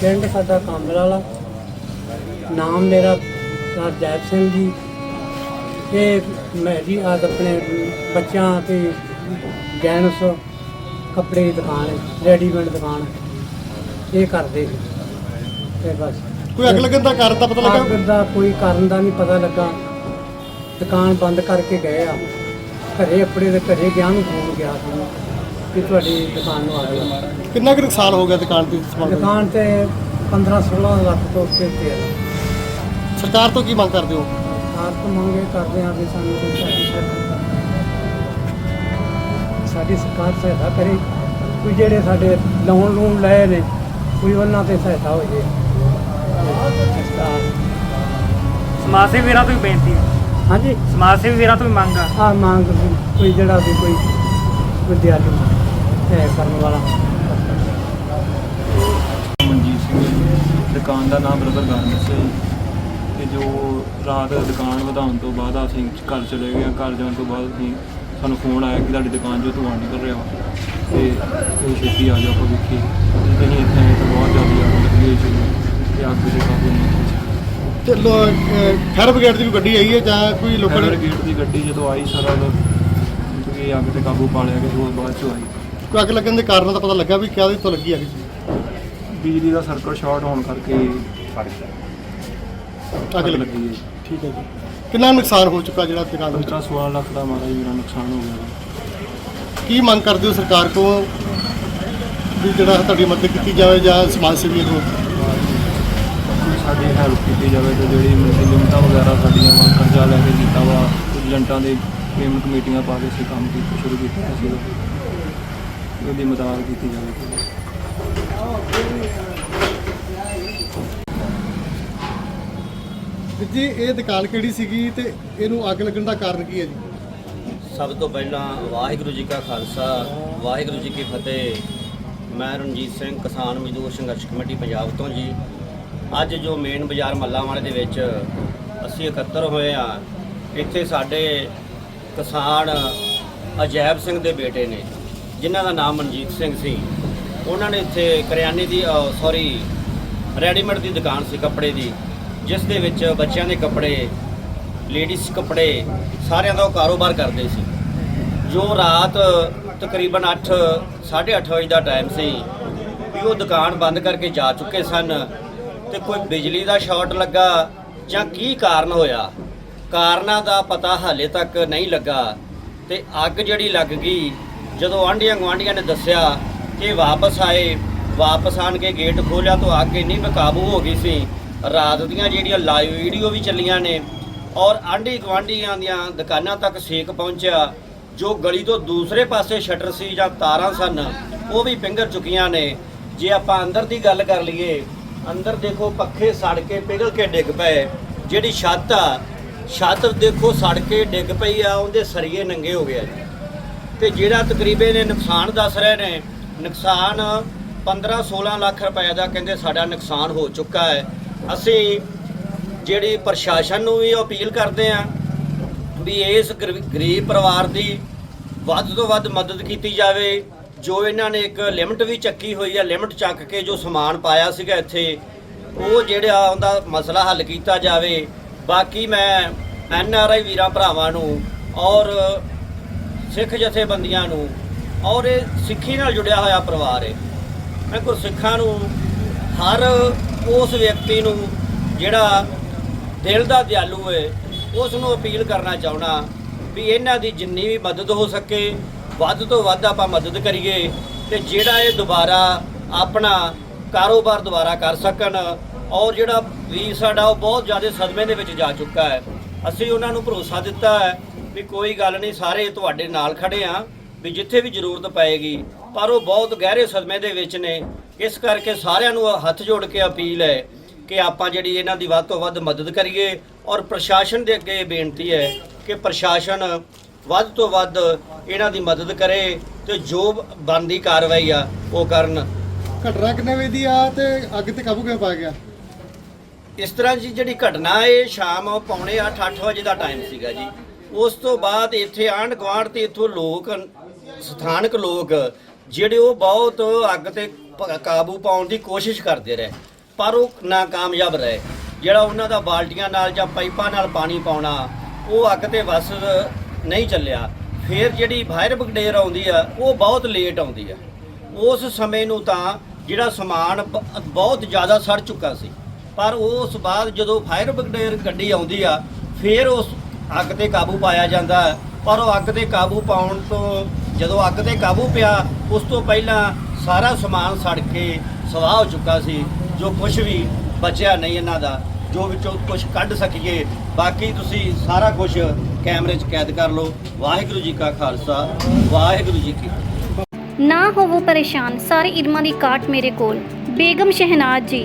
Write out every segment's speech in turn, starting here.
ਪਿੰਡ ਸਾਡਾ ਕਾਂਬਲ ਵਾਲਾ। ਨਾਮ ਮੇਰਾ ਸਰਜੈਤ ਸਿੰਘ ਜੀ। ਇਹ ਮੇਰੀ ਆਦ ਆਪਣੇ ਬੱਚਿਆਂ ਤੇ ਗੈਨਸ ਕੱਪੜੇ ਦੀ ਦੁਕਾਨ ਹੈ ਰੈਡੀਮੇਡ ਦੁਕਾਨ ਇਹ ਕਰਦੇ ਸੀ। ਤੇ ਬਸ। ਕੋਈ ਅੱਗ ਲੱਗਣ ਦਾ ਕਾਰਨ ਤਾਂ ਪਤਾ ਲੱਗਾ? ਦਾ ਕੋਈ ਕਾਰਨ ਦਾ ਨਹੀਂ ਪਤਾ ਲੱਗਾ। ਦੁਕਾਨ ਬੰਦ ਕਰਕੇ ਗਏ ਆ। ਘਰੇ ਆਪਣੇ ਦੇ ਘਰੇ ਗਿਆ ਨੂੰ ਫੋਨ ਗਿਆ ਸੀ। ਕਿ ਤੁਹਾਡੀ ਦੁਕਾਨ ਨੂੰ ਆ ਗਿਆ ਕਿੰਨਾ ਕੁ ਨੁਕਸਾਨ ਹੋ ਗਿਆ ਦੁਕਾਨ ਤੇ ਸਮਾਨ? ਦਾ? ਦੁਕਾਨ ਤੇ 15 16 ਲੱਖ ਤੋਂ ਉੱਤੇ ਤੇ ਹੈ ਸਰਕਾਰ ਤੋਂ ਕੀ ਮੰਗ ਕਰਦੇ ਹੋ? ਆਪ ਤੋਂ ਮੰਗੇ ਕਰਦੇ ਆ ਵੀ ਸਾਨੂੰ ਕੋਈ ਸਾਡੀ ਸਹਾਇਤਾ ਸਾਡੀ ਸਰਕਾਰ ਸਹਾਇਤਾ ਕਰੇ। ਕੋਈ ਜਿਹੜੇ ਸਾਡੇ ਲੋਨ ਲੂਨ ਲਏ ਨੇ ਕੋਈ ਉਹਨਾਂ ਤੇ ਸਹਾਇਤਾ ਹੋ ਜੇ। ਸਮਾਜ ਸੇਵੀ ਵੀਰਾਂ ਤੋਂ ਵੀ ਬੇਨਤੀ ਹੈ। ਹਾਂਜੀ। ਸਮਾਜ ਸੇਵੀ ਵੀਰਾਂ ਤੋਂ ਵੀ ਮੰਗ ਆ। ਆ ਮੰਗ ਵੀ ਕੋਈ ਜਿਹੜਾ ਵੀ ਕੋਈ ਵਿਦਿਆਰਥੀ ਕਰਨ ਵਾਲਾ। ਮਨਜੀਤ ਸਿੰਘ ਜੀ। ਦੁਕਾਨ ਦਾ ਨਾਮ ਬ੍ਰਦਰ ਗਾਰਮੈਂਟਸ ਹੈ ਜੀ। ਤੇ ਜੋ ਰਾਤ ਦੁਕਾਨ ਵਧਾਉਣ ਤੋਂ ਬਾਅਦ ਅਸੀਂ ਘਰ ਚਲੇ ਗਏ ਘਰ ਜਾਣ ਤੋਂ ਬਾਅਦ ਅਸੀਂ ਸਾਨੂੰ ਫੋਨ ਆਇਆ ਕਿ ਤੁਹਾਡੀ ਦੁਕਾਨ 'ਚੋਂ ਧੂੰਆਂ ਨਿਕਲ ਰਿਹਾ ਵਾ। ਤੇ ਤੁਸੀਂ ਛੇਤੀ ਆ ਜਾਓ ਆਪਾਂ ਵੇਖੀਏ। ਤੇ ਅਸੀਂ ਇੱਥੇ ਤਾਂ ਬਹੁਤ ਜ਼ਿਆਦਾ ਅੱਗ ਲੱਗੀ ਹੋਈ ਸੀ। ਤੇ ਅੱਗ ਦੇ ਕਾਬੂ ਨਹੀਂ ਤੇ ਫਾਇਰ ਬ੍ਰਿਗੇਡ ਦੀ ਕੋਈ ਗੱਡੀ ਆਈ ਹੈ ਜਾਂ ਕੋਈ ਲੋਕਾਂ ਫਾਇਰ ਨੇ ਬ੍ਰਿਗੇਡ ਦੀ ਗੱਡੀ ਜਦੋਂ ਆਈ ਸਾਰਾ ਉਹ ਕਿਉਂਕਿ ਅੱਗ ਤੇ ਕਾਬੂ ਪਾ ਲਿਆ ਕਿ ਉਹ ਬਾਅਦ 'ਚੋਂ ਆਈ। ਕੋਈ ਅੱਗ ਲੱਗਣ ਦੇ ਕਾਰਨ ਦਾ ਪਤਾ ਲੱਗਾ ਵੀ ਕਿਹਦੇ ਤੋਂ ਲੱਗੀ ਹੈਗੀ ਸੀ ਬਿਜਲੀ ਦਾ ਸਰਕਟ ਸ਼ਾਰਟ ਹੋਣ ਕਰਕੇ ਅੱਗ ਲੱਗੀ। ਹੈ ਠੀਕ ਹੈ ਜੀ। ਕਿੰਨਾ ਨੁਕਸਾਨ ਹੋ ਚੁੱਕਾ ਜਿਹੜਾ ਦੁਕਾਨ ਦੇ? 16 ਲੱਖ ਦਾ ਮਾਰਾ ਜੀ ਮੇਰਾ ਨੁਕਸਾਨ ਹੋ ਗਿਆ ਵਾ। ਕੀ ਮੰਗ ਕਰਦੇ ਹੋ ਸਰਕਾਰ ਕੋਲ ਵੀ ਜਿਹੜਾ ਤੁਹਾਡੀ ਮਦਦ ਕੀਤੀ ਜਾਵੇ ਜਾਂ ਸਮਾਜ ਸੇਵੀਆਂ ਕੋਲ? ਕੋਈ ਸਾਡੀ ਹੈਲਪ ਕੀਤੀ ਜਾਵੇ ਤੇ ਜਿਹੜੀ ਮਤਲਬ ਲਿਮਟਾਂ ਵਗੈਰਾ ਸਾਡੀਆਂ ਵਾ ਕਰਜ਼ਾ ਲੈ ਕੇ ਕੀਤਾ ਵਾ ਕੁਝ ਏਜੰਟਾਂ ਦੇ ਪੇਮੈਂਟ ਕਮੇਟੀਆਂ ਪਾ ਕੇ ਅਸੀਂ ਕੰਮ ਕੀਤਾ ਸ਼ੁਰੂ ਕੀਤਾ ਸੀ। ਉਹਦੀ ਮਦਦ ਕੀਤੀ ਜਾਵੇ। ਜੀ ਇਹ ਦੁਕਾਨ ਕਿਹੜੀ ਸੀਗੀ ਤੇ ਇਹਨੂੰ ਅੱਗ ਲੱਗਣ ਦਾ ਕਾਰਨ ਕੀ ਹੈ ਜੀ? ਸਭ ਤੋਂ ਪਹਿਲਾਂ ਵਾਹਿਗੁਰੂ ਜੀ ਕਾ ਖਾਲਸਾ ਵਾਹਿਗੁਰੂ ਜੀ ਕੀ ਫਤਿਹ। ਮੈਂ ਰਣਜੀਤ ਸਿੰਘ ਕਿਸਾਨ ਮਜ਼ਦੂਰ ਸੰਘਰਸ਼ ਕਮੇਟੀ ਪੰਜਾਬ ਤੋਂ ਜੀ। ਅੱਜ ਜੋ ਮੇਨ ਬਾਜ਼ਾਰ ਮੱਲਾਂਵਾਲੇ ਦੇ ਵਿੱਚ ਅਸੀਂ ਇਕੱਤਰ ਹੋਏ ਆ ਇੱਥੇ ਸਾਡੇ ਕਿਸਾਨ ਅਜੈਬ ਸਿੰਘ ਦੇ ਬੇਟੇ ਨੇ। ਜਿਨ੍ਹਾਂ ਦਾ ਨਾਮ ਮਨਜੀਤ ਸਿੰਘ ਸੀ। ਉਹਨਾਂ ਨੇ ਇੱਥੇ ਕਰਿਆਨੇ ਦੀ ਸੌਰੀ ਰੈਡੀਮੇਡ ਦੀ ਦੁਕਾਨ ਸੀ ਕੱਪੜੇ ਦੀ, ਜਿਸ ਦੇ ਵਿੱਚ ਬੱਚਿਆਂ ਦੇ ਕੱਪੜੇ ਲੇਡੀਜ਼ ਕੱਪੜੇ, ਸਾਰਿਆਂ ਦਾ ਉਹ ਕਾਰੋਬਾਰ ਕਰਦੇ ਸੀ। ਜੋ ਰਾਤ ਤਕਰੀਬਨ 8 8:30 ਵਜੇ ਦਾ ਟਾਈਮ ਸੀ ਵੀ ਉਹ ਦੁਕਾਨ ਬੰਦ ਕਰਕੇ ਜਾ ਚੁੱਕੇ ਸਨ ਤੇ ਕੋਈ ਬਿਜਲੀ ਦਾ ਸ਼ਾਰਟ ਲੱਗਾ ਜਾਂ ਕੀ ਕਾਰਨ ਹੋਇਆ, ਕਾਰਨਾਂ ਦਾ ਪਤਾ ਹਾਲੇ ਤੱਕ ਨਹੀਂ ਲੱਗਾ ਤੇ ਅੱਗ ਜਿਹੜੀ ਲੱਗ ਗਈ ਜਦੋਂ ਆਂਢੀਆਂ ਗੁਆਂਢੀਆਂ ਨੇ ਦੱਸਿਆ ਕਿ ਵਾਪਸ ਆਏ, ਵਾਪਸ ਆਣ ਕੇ ਗੇਟ ਖੋਲਿਆ ਤਾਂ ਅੱਗ ਇੰਨੀ ਬੇਕਾਬੂ ਹੋ ਗਈ ਸੀ। ਰਾਤ ਦੀਆਂ ਜਿਹੜੀਆਂ ਲਾਈਵ ਵੀਡੀਓ ਵੀ ਚੱਲੀਆਂ ਨੇ ਔਰ ਆਂਢੀ ਗੁਆਂਢੀਆਂ ਦੀਆਂ ਦੁਕਾਨਾਂ ਤੱਕ ਸੇਕ ਪਹੁੰਚਿਆ, ਜੋ ਗਲੀ ਤੋਂ ਦੂਸਰੇ ਪਾਸੇ ਸ਼ਟਰ ਸੀ ਜਾਂ ਤਾਰਾਂ ਸਨ, ਉਹ ਵੀ ਪਿੰਗਰ ਚੁੱਕੀਆਂ ਨੇ। ਜੇ ਆਪਾਂ ਅੰਦਰ ਦੀ ਗੱਲ ਕਰ ਲਈਏ, ਅੰਦਰ ਦੇਖੋ ਪੱਖੇ ਸੜ ਕੇ ਪਿਘਲ ਕੇ ਡਿੱਗ ਪਏ। ਜਿਹੜੀ ਛੱਤ ਆ, ਛੱਤ ਦੇਖੋ ਸੜ ਕੇ ਡਿੱਗ ਪਈ ਆ, ਉਹਦੇ ਸਰੀਏ ਨੰਗੇ ਹੋ ਗਏ ਆ। ਤੇ ਜਿਹੜਾ ਤਕਰੀਬਨ ਨੇ ਨੁਕਸਾਨ ਦੱਸ ਰਹੇ ਨੇ, ਨੁਕਸਾਨ 15 16 ਲੱਖ ਰੁਪਏ ਦਾ ਕਹਿੰਦੇ ਸਾਡਾ ਨੁਕਸਾਨ ਹੋ ਚੁੱਕਾ ਹੈ। ਅਸੀਂ ਜਿਹੜੀ ਪ੍ਰਸ਼ਾਸਨ ਨੂੰ ਵੀ ਅਪੀਲ ਕਰਦੇ ਆ ਵੀ ਇਸ ਗਰ- ਗਰੀਬ ਪਰਿਵਾਰ ਦੀ ਵੱਧ ਤੋਂ ਵੱਧ ਮਦਦ ਕੀਤੀ ਜਾਵੇ। ਜੋ ਇਹਨਾਂ ਨੇ ਇੱਕ ਲਿਮਟ ਵੀ ਚੱਕੀ ਹੋਈ ਹੈ ਲਿਮਟ ਚੱਕ ਕੇ ਜੋ ਸਮਾਨ ਪਾਇਆ ਸੀਗਾ ਇੱਥੇ, ਉਹ ਜਿਹੜਾ ਉਹਦਾ ਮਸਲਾ ਹੱਲ ਕੀਤਾ ਜਾਵੇ। ਬਾਕੀ ਮੈਂ ਐਨ ਆਰ ਆਈ ਵੀਰਾਂ ਭਰਾਵਾਂ ਨੂੰ ਔਰ ਸਿੱਖ ਜਥੇਬੰਦੀਆਂ ਨੂੰ ਔਰ ਇਹ ਸਿੱਖੀ ਨਾਲ ਜੁੜਿਆ ਹੋਇਆ ਪਰਿਵਾਰ ਹੈ। ਮੈਂ ਗੁਰਸਿੱਖਾਂ ਨੂੰ, ਹਰ ਉਸ ਵਿਅਕਤੀ ਨੂੰ ਜਿਹੜਾ ਦਿਲ ਦਾ ਦਿਆਲੂ ਹੈ, ਉਸ ਨੂੰ ਅਪੀਲ ਕਰਨਾ ਚਾਹਣਾ ਵੀ ਇਹਨਾਂ ਦੀ ਜਿੰਨੀ ਵੀ ਮਦਦ ਹੋ ਸਕੇ, ਵੱਧ ਤੋਂ ਵੱਧ ਆਪਾਂ ਮਦਦ ਕਰੀਏ ਤੇ ਜਿਹੜਾ ਇਹ ਦੁਬਾਰਾ ਆਪਣਾ ਕਾਰੋਬਾਰ ਦੁਬਾਰਾ ਕਰ ਸਕਣ ਔਰ ਜਿਹੜਾ ਵੀਰ ਸਾਡਾ ਉਹ ਬਹੁਤ ਜ਼ਿਆਦਾ ਸਦਮੇ ਦੇ ਵਿੱਚ ਜਾ ਚੁੱਕਾ ਹੈ। ਅਸੀਂ ਉਹਨਾਂ ਨੂੰ ਭਰੋਸਾ ਦਿੱਤਾ ਹੈ ਵੀ ਕੋਈ ਗੱਲ ਨਹੀਂ ਸਾਰੇ ਤੁਹਾਡੇ ਨਾਲ ਖੜੇ ਆ ਵੀ ਜਿੱਥੇ ਵੀ ਜ਼ਰੂਰਤ ਪਏਗੀ। ਪਰ ਉਹ ਬਹੁਤ ਗਹਿਰੇ ਸਦਮੇ ਦੇ ਵਿੱਚ ਨੇ। ਇਸ ਕਰਕੇ ਸਾਰਿਆਂ ਨੂੰ ਹੱਥ ਜੋੜ ਕੇ ਅਪੀਲ ਹੈ ਕਿ ਆਪਾਂ ਜਿਹੜੀ ਇਹਨਾਂ ਦੀ ਵੱਧ ਤੋਂ ਵੱਧ ਮਦਦ ਕਰੀਏ ਔਰ ਪ੍ਰਸ਼ਾਸਨ ਦੇ ਅੱਗੇ ਇਹ ਬੇਨਤੀ ਹੈ ਕਿ ਪ੍ਰਸ਼ਾਸਨ ਵੱਧ ਤੋਂ ਵੱਧ ਇਹਨਾਂ ਦੀ ਮਦਦ ਕਰੇ ਤੇ ਜੋ ਬਣਦੀ ਕਾਰਵਾਈ ਆ ਉਹ ਕਰਨ। ਘਟਨਾ ਕਿੰਨੇ ਵਜੇ ਦੀ ਆ ਤੇ ਅੱਗ ਤੇ ਕਾਬੂ ਕਿਵੇਂ ਪਾ ਗਿਆ? ਇਸ ਤਰ੍ਹਾਂ ਜੀ ਜਿਹੜੀ ਘਟਨਾ ਇਹ ਸ਼ਾਮ ਪੌਣੇ 8 ਅੱਠ ਵਜੇ ਦਾ ਟਾਈਮ ਸੀਗਾ ਜੀ। ਉਸ ਤੋਂ ਬਾਅਦ ਇੱਥੇ ਆਂਢ ਗੁਆਂਢ ਤੇ ਇੱਥੋਂ ਲੋਕ, ਸਥਾਨਕ ਲੋਕ, ਜਿਹੜੇ ਉਹ ਬਹੁਤ ਅੱਗ ਤੇ ਕਾਬੂ ਪਾਉਣ ਦੀ ਕੋਸ਼ਿਸ਼ ਕਰਦੇ ਰਹੇ, ਪਰ ਉਹ ਨਾਕਾਮਯਾਬ ਰਹੇ। ਜਿਹੜਾ ਉਹਨਾਂ ਦਾ ਬਾਲਟੀਆਂ ਨਾਲ ਜਾਂ ਪਾਈਪਾਂ ਨਾਲ ਪਾਣੀ ਪਾਉਣਾ, ਉਹ ਅੱਗ ਤੇ ਵਸ ਨਹੀਂ ਚੱਲਿਆ। ਫਿਰ ਜਿਹੜੀ ਫਾਇਰ ਬ੍ਰਿਗੇਡ ਆਉਂਦੀ ਆ, ਉਹ ਬਹੁਤ ਲੇਟ ਆਉਂਦੀ ਆ। ਉਸ ਸਮੇਂ ਨੂੰ ਤਾਂ ਜਿਹੜਾ ਸਮਾਨ ਬਹੁਤ ਜ਼ਿਆਦਾ ਸੜ ਚੁੱਕਾ ਸੀ। ਪਰ ਉਸ ਬਾਅਦ ਜਦੋਂ ਫਾਇਰ ਬ੍ਰਿਗੇਡ ਗੱਡੀ ਆਉਂਦੀ ਆ, ਫਿਰ ਉਸ ਅੱਗ ਤੇ ਕਾਬੂ ਪਾਇਆ ਜਾਂਦਾ ਪਰ ਉਹ ਅੱਗ ਤੇ ਕਾਬੂ ਪਾਉਣ ਤੋਂ ਜਦੋਂ ਅੱਗ ਤੇ ਕਾਬੂ ਪਿਆ, ਉਸ ਤੋਂ ਪਹਿਲਾਂ ਸਾਰਾ ਸਮਾਨ ਸੜ ਕੇ ਸਵਾਹ ਹੋ ਚੁੱਕਾ ਸੀ, ਜੋ ਕੁਝ ਵੀ ਬਚਿਆ ਨਹੀਂ ਇਹਨਾਂ ਦਾ, ਜੋ ਵਿੱਚੋਂ ਕੁਝ ਕੱਢ ਸਕੀਏ। ਬਾਕੀ ਤੁਸੀਂ ਸਾਰਾ ਕੁਝ ਕੈਮਰੇ 'ਚ ਕੈਦ ਕਰ ਲਓ। ਵਾਹਿਗੁਰੂ ਜੀ ਕਾ ਖਾਲਸਾ, ਵਾਹਿਗੁਰੂ ਜੀ ਕੀ ਨਾ ਹੋਵੋ ਪਰੇਸ਼ਾਨ, ਸਾਰੇ ਇਲਮਾਂ ਦੀ ਕਾਟ ਮੇਰੇ ਕੋਲ। ਬੇਗਮ ਸ਼ਹਿਨਾਜ਼ ਜੀ।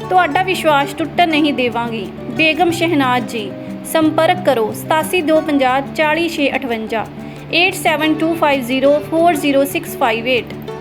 ਤੁਹਾਡਾ ਵਿਸ਼ਵਾਸ ਟੁੱਟਣ ਨਹੀਂ ਦੇਵਾਂਗੀ। ਬੇਗਮ ਸ਼ਹਿਨਾਜ਼ ਜੀ ਸੰਪਰਕ ਕਰੋ 8725 40658 8725040658